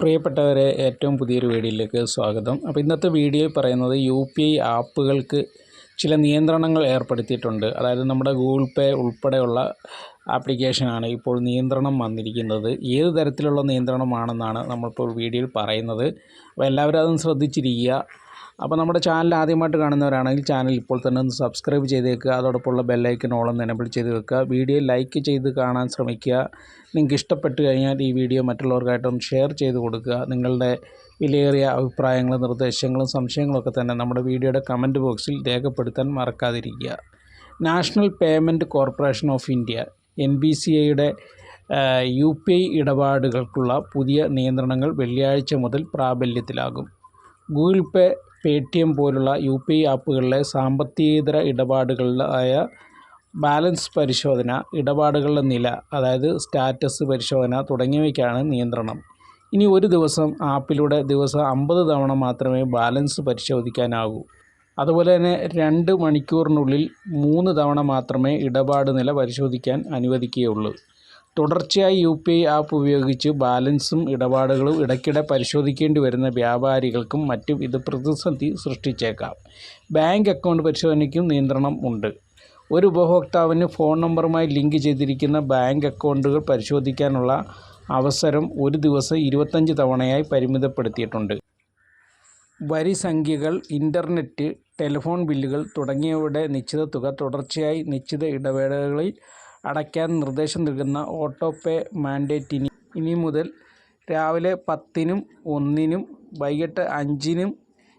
പ്രിയപ്പെട്ടവരെ ഏറ്റവും പുതിയൊരു വീഡിയോയിലേക്ക് സ്വാഗതം. അപ്പോൾ ഇന്നത്തെ വീഡിയോയിൽ പറയുന്നത് യു പി ഐ ആപ്പുകൾക്ക് ചില നിയന്ത്രണങ്ങൾ ഏർപ്പെടുത്തിയിട്ടുണ്ട്. അതായത് നമ്മുടെ ഗൂഗിൾ പേ ഉൾപ്പെടെയുള്ള ആപ്ലിക്കേഷനാണ് ഇപ്പോൾ നിയന്ത്രണം വന്നിരിക്കുന്നത്. ഏത് തരത്തിലുള്ള നിയന്ത്രണമാണെന്നാണ് നമ്മളിപ്പോൾ വീഡിയോയിൽ പറയുന്നത്. അപ്പോൾ എല്ലാവരും അതും ശ്രദ്ധിച്ചിരിക്കുക. അപ്പോൾ നമ്മുടെ ചാനൽ ആദ്യമായിട്ട് കാണുന്നവരാണെങ്കിൽ ചാനൽ ഇപ്പോൾ തന്നെ ഒന്ന് സബ്സ്ക്രൈബ് ചെയ്ത് വെക്കുക അതോടൊപ്പമുള്ള ബെല്ലൈക്കൻ ഓളം എനബിൾ ചെയ്ത് വെക്കുക. വീഡിയോ ലൈക്ക് ചെയ്ത് കാണാൻ ശ്രമിക്കുക. നിങ്ങൾക്ക് ഇഷ്ടപ്പെട്ട് കഴിഞ്ഞാൽ ഈ വീഡിയോ മറ്റുള്ളവർക്കായിട്ടും ഷെയർ ചെയ്ത് കൊടുക്കുക. നിങ്ങളുടെ വിലയേറിയ അഭിപ്രായങ്ങളും നിർദ്ദേശങ്ങളും സംശയങ്ങളൊക്കെ തന്നെ നമ്മുടെ വീഡിയോയുടെ കമന്റ് ബോക്സിൽ രേഖപ്പെടുത്താൻ മറക്കാതിരിക്കുക. National Payment Corporation of India N B C ഐയുടെ യു പി ഐ ഇടപാടുകൾക്കുള്ള പുതിയ നിയന്ത്രണങ്ങൾ വെള്ളിയാഴ്ച മുതൽ പ്രാബല്യത്തിലാകും. Google Pay pay T M പോലുള്ള യു പി ആപ്പുകളിലെ സാമ്പത്തികേതര ഇടപാടുകളിലായ ബാലൻസ് പരിശോധന ഇടപാടുകളുടെ നില അതായത് സ്റ്റാറ്റസ് പരിശോധന തുടങ്ങിയവയ്ക്കാണ് നിയന്ത്രണം. ഇനി ഒരു ദിവസം ആപ്പിലൂടെ ദിവസം അമ്പത് തവണ മാത്രമേ ബാലൻസ് പരിശോധിക്കാനാകൂ. അതുപോലെ തന്നെ രണ്ട് മണിക്കൂറിനുള്ളിൽ മൂന്ന് തവണ മാത്രമേ ഇടപാട് നില പരിശോധിക്കാൻ അനുവദിക്കുകയുള്ളൂ. തുടർച്ചയായി യു പി ഐ ആപ്പ് ഉപയോഗിച്ച് ബാലൻസും ഇടപാടുകളും ഇടയ്ക്കിടെ പരിശോധിക്കേണ്ടി വരുന്ന വ്യാപാരികൾക്കും മറ്റും ഇത് പ്രതിസന്ധി സൃഷ്ടിച്ചേക്കാം. ബാങ്ക് അക്കൗണ്ട് പരിശോധനയ്ക്കും നിയന്ത്രണം ഉണ്ട്. ഒരു ഉപഭോക്താവിന് ഫോൺ നമ്പറുമായി ലിങ്ക് ചെയ്തിരിക്കുന്ന ബാങ്ക് അക്കൗണ്ടുകൾ പരിശോധിക്കാനുള്ള അവസരം ഒരു ദിവസം ഇരുപത്തഞ്ച് തവണയായി പരിമിതപ്പെടുത്തിയിട്ടുണ്ട്. വരി സംഖ്യകൾ ഇന്റർനെറ്റ് ടെലിഫോൺ ബില്ലുകൾ തുടങ്ങിയവയുടെ നിശ്ചിത തുക തുടർച്ചയായി നിശ്ചിത ഇടവേളകളിൽ അടയ്ക്കാൻ നിർദ്ദേശം നൽകുന്ന ഓട്ടോ പേ മാൻഡേറ്റ് ഇനി ഇനി മുതൽ രാവിലെ പത്തിനും ഒന്നിനും വൈകിട്ട് അഞ്ചിനും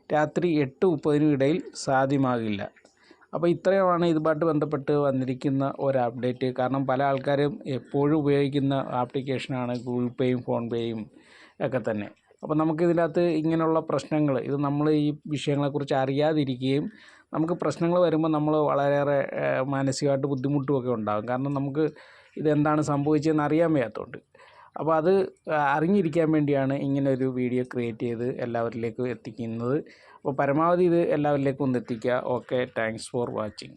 രാത്രി എട്ട് മുപ്പതിനും ഇടയിൽ സാധ്യമാകില്ല. അപ്പോൾ ഇത്രയുമാണ് ഇതുമായിട്ട് ബന്ധപ്പെട്ട് വന്നിരിക്കുന്ന ഒരു അപ്ഡേറ്റ്. കാരണം പല ആൾക്കാരും എപ്പോഴും ഉപയോഗിക്കുന്ന ആപ്ലിക്കേഷനാണ് ഗൂഗിൾ പേയും ഫോൺ പേയും ഒക്കെ തന്നെ. അപ്പോൾ നമുക്കിതിനകത്ത് ഇങ്ങനെയുള്ള പ്രശ്നങ്ങൾ ഇത് നമ്മൾ ഈ വിഷയങ്ങളെക്കുറിച്ച് അറിയാതിരിക്കുകയും നമുക്ക് പ്രശ്നങ്ങൾ വരുമ്പോൾ നമ്മൾ വളരെയേറെ മാനസികമായിട്ട് ബുദ്ധിമുട്ടുമൊക്കെ ഉണ്ടാകും. കാരണം നമുക്ക് ഇതെന്താണ് സംഭവിച്ചതെന്ന് അറിയാൻ വയ്യാത്തതുകൊണ്ട് അപ്പോൾ അത് അറിഞ്ഞിരിക്കാൻ വേണ്ടിയാണ് ഇങ്ങനെ ഒരു വീഡിയോ ക്രിയേറ്റ് ചെയ്ത് എല്ലാവരിലേക്കും എത്തിക്കുന്നത്. അപ്പോൾ പരമാവധി ഇത് എല്ലാവരിലേക്കും ഒന്ന് എത്തിക്കുക. Okay thanks for watching.